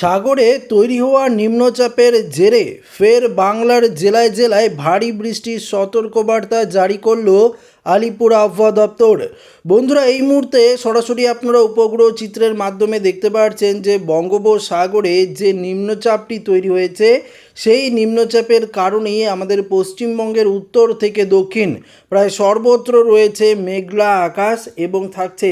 সাগরে তৈরি হওয়া নিম্নচাপের জেরে ফের বাংলার জেলায় জেলায় ভারী বৃষ্টির সতর্কবার্তা জারি করল আলিপুর আবহাওয়া দপ্তর। বন্ধুরা, এই মুহূর্তে সরাসরি আপনারা উপগ্রহ চিত্রের মাধ্যমে দেখতে পাচ্ছেন যে বঙ্গোপসাগরে যে নিম্নচাপটি তৈরি হয়েছে, সেই নিম্নচাপের কারণেই আমাদের পশ্চিমবঙ্গের উত্তর থেকে দক্ষিণ প্রায় সর্বত্র রয়েছে মেঘলা আকাশ এবং থাকছে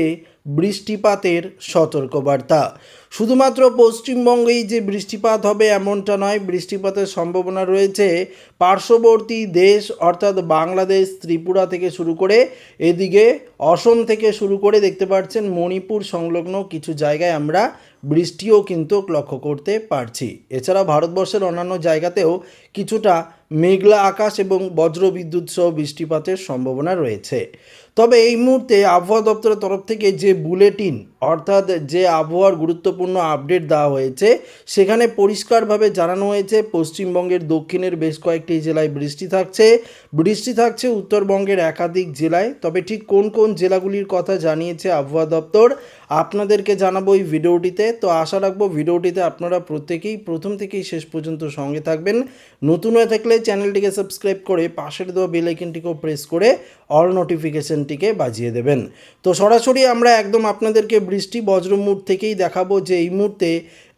বৃষ্টিপাতের সতর্কবার্তা। শুধুমাত্র পশ্চিমবঙ্গেই যে বৃষ্টিপাত হবে এমনটা নয়, বৃষ্টিপাতের সম্ভাবনা রয়েছে পার্শ্ববর্তী দেশ অর্থাৎ বাংলাদেশ, ত্রিপুরা থেকে শুরু করে এদিকে অসম থেকে শুরু করে দেখতে পাচ্ছেন মণিপুর সংলগ্ন কিছু জায়গায় আমরা বৃষ্টিও কিন্তু লক্ষ্য করতে পারছি। এছাড়া ভারতবর্ষের অন্যান্য জায়গাতেও কিছুটা মেঘলা আকাশ এবং বজ্রবিদ্যুৎ সহ বৃষ্টিপাতের সম্ভাবনা রয়েছে। তবে এই মুহূর্তে আবহাওয়া দপ্তরের তরফ থেকে যে বুলেটিন, অর্থাৎ যে আবহাওয়ার গুরুত্বপূর্ণ আপডেট দেওয়া হয়েছে, সেখানে পরিষ্কারভাবে জানানো হয়েছে, পশ্চিমবঙ্গের দক্ষিণের বেশ কয়েকটি জেলায় বৃষ্টি থাকছে। বৃষ্টি থাকছে উত্তরবঙ্গের একাধিক জেলায়, তবে ঠিক কোন কোন জেলাগুলির কথা জানিয়েছে আবহাওয়া দপ্তর, আপনাদেরকে জানাব এই ভিডিওটিতে। তো আশা রাখব ভিডিওটিতে আপনারা প্রত্যেকেই প্রথম থেকেই শেষ পর্যন্ত সঙ্গে থাকবেন। নতুন হয়ে থাকলে চ্যানেলটিকে সাবস্ক্রাইব করে পাশের দেওয়া বেল আইকনটিকেও প্রেস করে অল নোটিফিকেশনটিকে বাজিয়ে দেবেন। তো সরাসরি আমরা একদম আপনাদেরকে বৃষ্টি বজ্রমুট থেকেই দেখাবো যে এই মুহূর্তে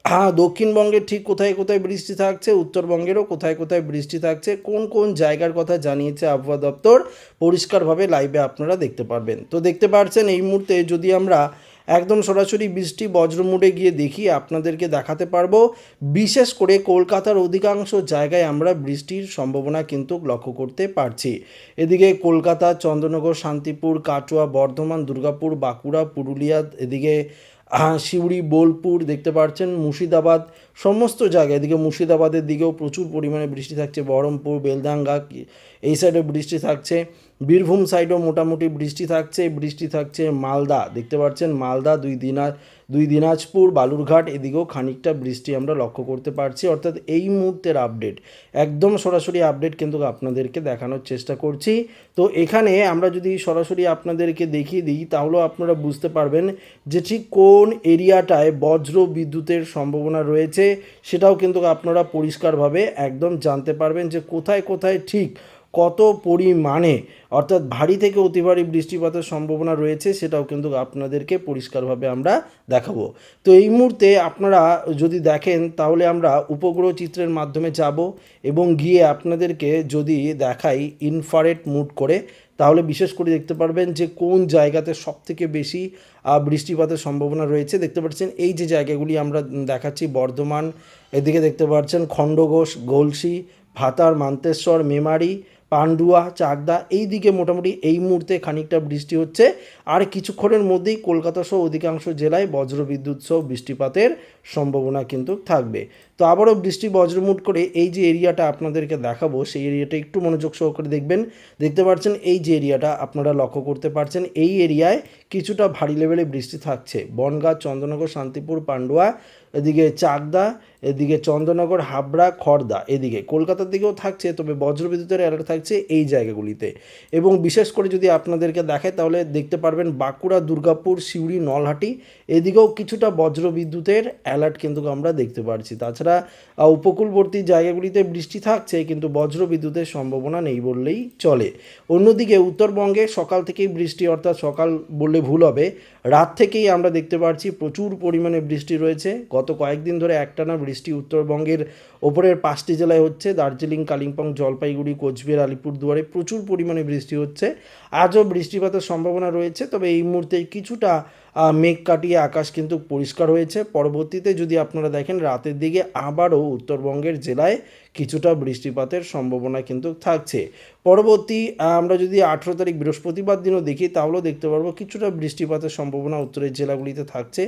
হ্যাঁ দক্ষিণবঙ্গের ঠিক কোথায় কোথায় বৃষ্টি থাকছে, উত্তরবঙ্গেরও কোথায় কোথায় বৃষ্টি থাকছে, কোন কোন জায়গার কথা জানিয়েছে আবহাওয়া দপ্তর, পরিষ্কারভাবে লাইভে আপনারা দেখতে পারবেন। তো দেখতে পাচ্ছেন এই মুহূর্তে যদি আমরা একদম সরাসরি বৃষ্টি বজ্রমুডে গিয়ে দেখি আপনাদেরকে দেখাতে পারব। বিশেষ করে কলকাতার অধিকাংশ জায়গায় আমরা বৃষ্টির সম্ভাবনা কিন্তু লক্ষ্য করতে পারছি। এদিকে কলকাতা, চন্দ্রনগর, শান্তিপুর, কাটোয়া, বর্ধমান, দুর্গাপুর, বাঁকুড়া, পুরুলিয়া, এদিকে সিউড়ি বোলপুর দেখতে পাচ্ছেন মুর্শিদাবাদ, সমস্ত জায়গায়। এদিকে মুর্শিদাবাদের দিকেও প্রচুর পরিমাণে বৃষ্টি থাকছে, বহরমপুর বেলদাঙ্গা এই সাইডে বৃষ্টি থাকছে। বীরভূম সাইডেও মোটামুটি বৃষ্টি থাকছে বৃষ্টি থাকছে মালদা। দেখতে পাচ্ছেন মালদা, দুই দিনা দুই দিনাজপুর, বালুরঘাট, এদিকেও খানিকটা বৃষ্টি আমরা লক্ষ্য করতে পারছি। অর্থাৎ এই মুহূর্তের আপডেট একদম সরাসরি আপডেট কিন্তু আপনাদেরকে দেখানোর চেষ্টা করছি। তো এখানে আমরা যদি সরাসরি আপনাদেরকে দেখিয়ে দিই, তাহলেও আপনারা বুঝতে পারবেন যে ঠিক কোন এরিয়াটায় বজ্র বিদ্যুতের সম্ভাবনা রয়েছে, সেটাও কিন্তু আপনারা পরিষ্কারভাবে একদম জানতে পারবেন যে কোথায় কোথায় ঠিক কত পরিমাণে, অর্থাৎ ভারী থেকে অতি ভারী বৃষ্টিপাতের সম্ভাবনা রয়েছে সেটাও কিন্তু আপনাদেরকে পরিষ্কারভাবে আমরা দেখাবো। তো এই মুহূর্তে আপনারা যদি দেখেন, তাহলে আমরা উপগ্রহ চিত্রের মাধ্যমে যাব এবং গিয়ে আপনাদেরকে যদি দেখাই ইনফারেট মুড করে, তাহলে বিশেষ করে দেখতে পারবেন যে কোন জায়গাতে সব থেকে বেশি বৃষ্টিপাতের সম্ভাবনা রয়েছে। দেখতে পাচ্ছেন, এই যে জায়গাগুলি আমরা দেখাচ্ছি বর্ধমান, এদিকে দেখতে পাচ্ছেন খণ্ডঘোষ, গলসি, ভাতার, মান্তেশ্বর, মেমারি পান্ডুয়া, চাকদা এই দিকে মোটামুটি এই মুহূর্তে খানিকটা বৃষ্টি হচ্ছে। আর কিছুক্ষণের মধ্যেই কলকাতা সহ অধিকাংশ জেলায় বজ্রবিদ্যুৎ সহ বৃষ্টিপাতের সম্ভাবনা কিন্তু থাকবে। তো আবারও বৃষ্টি বজ্রমুট করে এই যে এরিয়াটা আপনাদেরকে দেখাবো, সেই এরিয়াটা একটু মনোযোগ সহকারে দেখবেন। দেখতে পাচ্ছেন এই যে এরিয়াটা আপনারা লক্ষ্য করতে পারছেন, এই এরিয়ায় কিছুটা ভারী লেভেলে বৃষ্টি থাকছে। বনগাঁ, চন্দ্রনগর, শান্তিপুর, পান্ডুয়া এদিকে চাকদা, এদিকে চন্দ্রনগর, হাবড়া খড়দা এদিকে। কলকাতার দিকেও থাকছে, তবে বজ্রবিদ্যুতের অ্যালার্ট থাকছে এই জায়গাগুলিতে। এবং বিশেষ করে যদি আপনাদেরকে দেখে তাহলে দেখতে পারবেন বাঁকুড়া, দুর্গাপুর, সিউড়ি, নলহাটি। এদিকেও কিছুটা বজ্রবিদ্যুতের অ্যালার্ট কিন্তু আমরা দেখতে পারছি। তাছাড়া উপকূলবর্তী জায়গাগুলিতে বৃষ্টি থাকছে, কিন্তু বজ্রবিদ্যুতের সম্ভাবনা নেই বললেই চলে। অন্যদিকে উত্তরবঙ্গে সকাল থেকেই বৃষ্টি, অর্থাৎ সকাল বললে ভুল হবে। রাত থেকেই আমরা দেখতে পাচ্ছি প্রচুর পরিমাণে বৃষ্টি রয়েছে। গত কয়েকদিন ধরে একটানা বৃষ্টি উত্তরবঙ্গের ওপরের পাঁচটি জেলায় হচ্ছে। দার্জিলিং, কালিম্পং, জলপাইগুড়ি, কোচবিহার, আলিপুরদুয়ারে প্রচুর পরিমাণে বৃষ্টি হচ্ছে। আজও বৃষ্টিপাতের সম্ভাবনা রয়েছে, তবে এই মুহূর্তে কিছুটা মেঘ কাটিয়ে আকাশ কিন্তু পরিষ্কার হয়েছে। পরবর্তীতে যদি আপনারা দেখেন, রাতের দিকে আবারও উত্তরবঙ্গের জেলায় কিছুটা বৃষ্টিপাতের সম্ভাবনা কিন্তু থাকছে। পরবর্তী আমরা যদি আঠেরো তারিখ বৃহস্পতিবার দিনও দেখি, তাহলেও দেখতে পারব কিছুটা বৃষ্টিপাতের সম্ভাবনা উত্তরের জেলাগুলিতে থাকছে।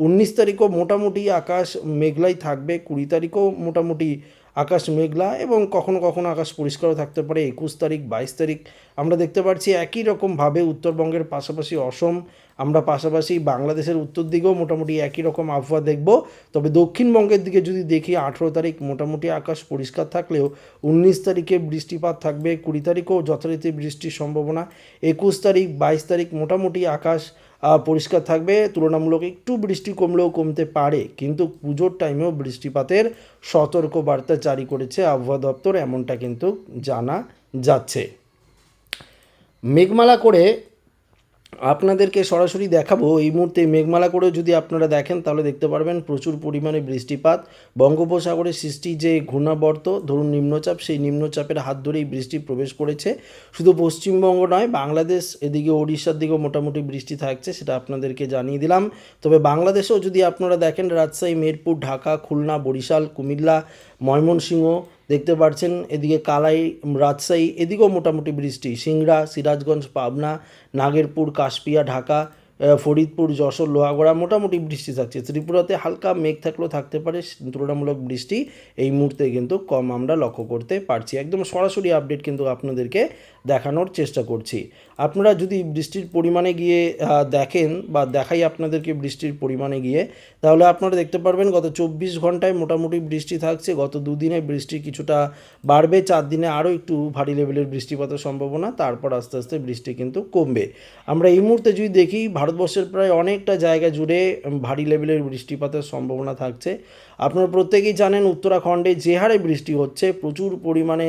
উনিশ তারিখও মোটামুটি আকাশ মেঘলাই থাকবে, কুড়ি তারিখও মোটামুটি আকাশ মেঘলা এবং কখনো কখনো আকাশ পরিষ্কারও থাকতে পারে। একুশ তারিখ, বাইশ তারিখ আমরা দেখতে পাচ্ছি একই রকমভাবে উত্তরবঙ্গের পাশাপাশি অসম, আমরা পাশাপাশি বাংলাদেশের উত্তর দিকেও মোটামুটি একই রকম আবহাওয়া দেখব। তবে দক্ষিণবঙ্গের দিকে যদি দেখি, আঠেরো তারিখ মোটামুটি আকাশ পরিষ্কার থাকলেও উনিশ তারিখে বৃষ্টিপাত থাকবে, কুড়ি তারিখেও যথারীতি বৃষ্টির সম্ভাবনা। একুশ তারিখ, বাইশ তারিখ মোটামুটি আকাশ পরিষ্কার থাকবে। তুলনামূলক একটু বৃষ্টি কমলেও কমতে পারে, কিন্তু পুজোর টাইমেও বৃষ্টিপাতের সতর্ক বার্তা জারি করেছে আবহাওয়া দপ্তর, এমনটা কিন্তু জানা যাচ্ছে। মেঘমালা করে আপনাদেরকে সরাসরি দেখাবো। এই মুহূর্তে মেঘমালা করে যদি আপনারা দেখেন, তাহলে দেখতে পারবেন প্রচুর পরিমাণে বৃষ্টিপাত। বঙ্গোপসাগরে সৃষ্টি যে ঘূর্ণাবর্ত, ধরুন নিম্নচাপ, সেই নিম্নচাপের হাত ধরেই বৃষ্টি প্রবেশ করেছে। শুধু পশ্চিমবঙ্গ নয়, বাংলাদেশ, এদিকে ওড়িশার দিকেও মোটামুটি বৃষ্টি থাকছে, সেটা আপনাদেরকে জানিয়ে দিলাম। তবে বাংলাদেশেও যদি আপনারা দেখেন, রাজশাহী মেরপুর ঢাকা, খুলনা, বরিশাল, কুমিল্লা, ময়মনসিংহ দেখতে পাচ্ছেন এদিকে কালাই রাজশাহী এদিকেও মোটামুটি বৃষ্টি। সিংড়া সিরাজগঞ্জ পাবনা নাগেরপুর কাশপিয়া ঢাকা ফরিদপুর, যশোর, লোহাগড়া মোটামুটি বৃষ্টি থাকছে। ত্রিপুরাতে হালকা মেঘ থাকলেও থাকতে পারে, তুলনামূলক বৃষ্টি এই মুহূর্তে কিন্তু কম আমরা লক্ষ্য করতে পারছি। একদম সরাসরি আপডেট কিন্তু আপনাদেরকে দেখানোর চেষ্টা করছি। আপনারা যদি বৃষ্টির পরিমাণে গিয়ে দেখেন বা দেখাই আপনাদেরকে বৃষ্টির পরিমাণে গিয়ে, তাহলে আপনারা দেখতে পারবেন গত চব্বিশ ঘন্টায় মোটামুটি বৃষ্টি থাকছে। গত দুদিনে বৃষ্টি কিছুটা বাড়বে, চার দিনে আরও একটু ভারী লেভেলের বৃষ্টিপাতের সম্ভাবনা, তারপর আস্তে আস্তে বৃষ্টি কিন্তু কমবে। আমরা এই মুহূর্তে যদি দেখি ভারতবর্ষের প্রায় অনেকটা জায়গা জুড়ে ভারী লেভেলের বৃষ্টিপাতের সম্ভাবনা থাকছে। আপনারা প্রত্যেকেই জানেন উত্তরাখণ্ডে যে হারে বৃষ্টি হচ্ছে, প্রচুর পরিমাণে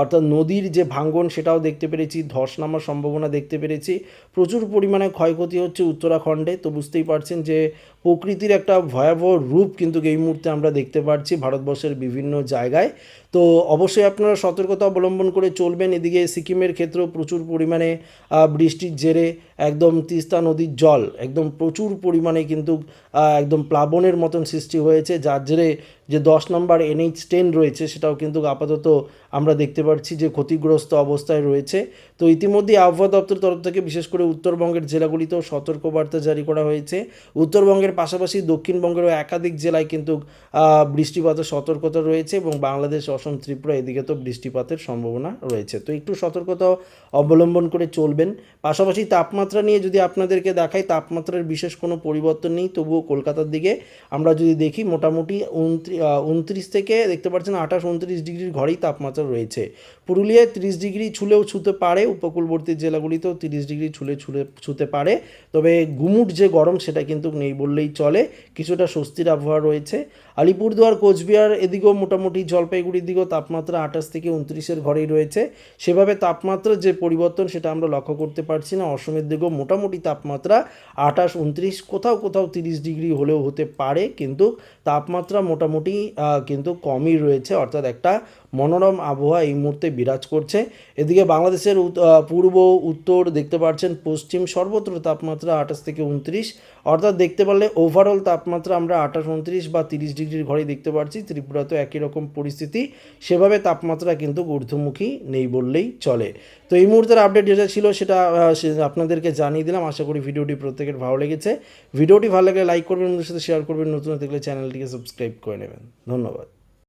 অর্থাৎ নদীর যে ভাঙ্গন সেটাও দেখতে পেরেছি, ধস নামার সম্ভাবনা দেখতে পেরেছি। প্রচুর পরিমাণে ক্ষয়ক্ষতি হচ্ছে উত্তরাখণ্ডে। তো বুঝতেই পারছেন যে প্রকৃতির একটা ভয়াবহ রূপ কিন্তু এই মুহূর্তে আমরা দেখতে পাচ্ছি ভারতবর্ষের বিভিন্ন জায়গায়। তো অবশ্যই আপনারা সতর্কতা অবলম্বন করে চলবেন। এদিকে সিকিমের ক্ষেত্রেও প্রচুর পরিমাণে বৃষ্টির জেরে একদম তিস্তা নদীর জল, একদম প্রচুর পরিমাণে কিন্তু একদম প্লাবনের মতন সৃষ্টি হয়েছে, যার জেরে যে দশ নম্বর এনএইচ টেন রয়েছে সেটাও কিন্তু আপাতত আমরা দেখতে পাচ্ছি যে ক্ষতিগ্রস্ত অবস্থায় রয়েছে। তো ইতিমধ্যে আবহাওয়া দপ্তর তরফ থেকে বিশেষ করে উত্তরবঙ্গের জেলাগুলিতেও সতর্কবার্তা জারি করা হয়েছে। উত্তরবঙ্গের পাশাপাশি দক্ষিণবঙ্গেরও একাধিক জেলায় কিন্তু বৃষ্টিপাতের সতর্কতা রয়েছে এবং বাংলাদেশ, অসম, ত্রিপুরা এদিকে তো বৃষ্টিপাতের সম্ভাবনা রয়েছে। তো একটু সতর্কতা অবলম্বন করে চলবেন। পাশাপাশি তাপমাত্রা নিয়ে যদি আপনাদেরকে দেখাই, তাপমাত্রার বিশেষ কোনো পরিবর্তন নেই। তবুও কলকাতার দিকে আমরা যদি দেখি, মোটামুটি উনত্রিশ থেকে দেখতে পাচ্ছেন আঠাশ, উনত্রিশ ডিগ্রির ঘরেই তাপমাত্রা রয়েছে। পুরুলিয়ায় তিরিশ ডিগ্রি ছুলেও ছুতে পারে, উপকূলবর্তী জেলাগুলিতেও তিরিশ ডিগ্রি ছুলে ছুলে ছুতে পারে। তবে গুমুট যে গরম, সেটা কিন্তু নেই বললেই চলে। কিছুটা স্বস্তির আবহাওয়া রয়েছে। আলিপুরদুয়ার, কোচবিহার, এদিকেও মোটামুটি জলপাইগুড়ির দিকেও তাপমাত্রা আঠাশ থেকে উনত্রিশের ঘরেই রয়েছে। সেভাবে তাপমাত্রার যে পরিবর্তন, সেটা আমরা লক্ষ্য করতে পারছি না। অসমের দিকেও মোটামুটি তাপমাত্রা আঠাশ, উনত্রিশ, কোথাও কোথাও তিরিশ ডিগ্রি হলেও হতে পারে, কিন্তু তাপমাত্রা মোটামুটি কিন্তু কমই রয়েছে। অর্থাৎ একটা মনোরম আবহাওয়া এই মুহূর্তে বিরাজ করছে। এদিকে বাংলাদেশের পূর্ব, উত্তর দেখতে পাচ্ছেন পশ্চিম সর্বত্র তাপমাত্রা আঠাশ থেকে উনত্রিশ, অর্থাৎ দেখতে পারলে ওভারঅল তাপমাত্রা আমরা আঠাশ, উনত্রিশ বা তিরিশ ডিগ্রির ঘরেই দেখতে পাচ্ছি ত্রিপুরাতেও একই রকম পরিস্থিতি, সেভাবে তাপমাত্রা কিন্তু ঊর্ধ্বমুখী নেই বললেই চলে। তো এই মুহূর্তের আপডেট যেটা ছিল সেটা আপনাদেরকে জানিয়ে দিলাম। আশা করি ভিডিওটি প্রত্যেকের ভালো লেগেছে। ভিডিওটি ভালো লাগলে লাইক করবেন ওদের সাথে শেয়ার করবেন। নতুন দেখলে চ্যানেলটিকে সাবস্ক্রাইব করে নেবেন। ধন্যবাদ।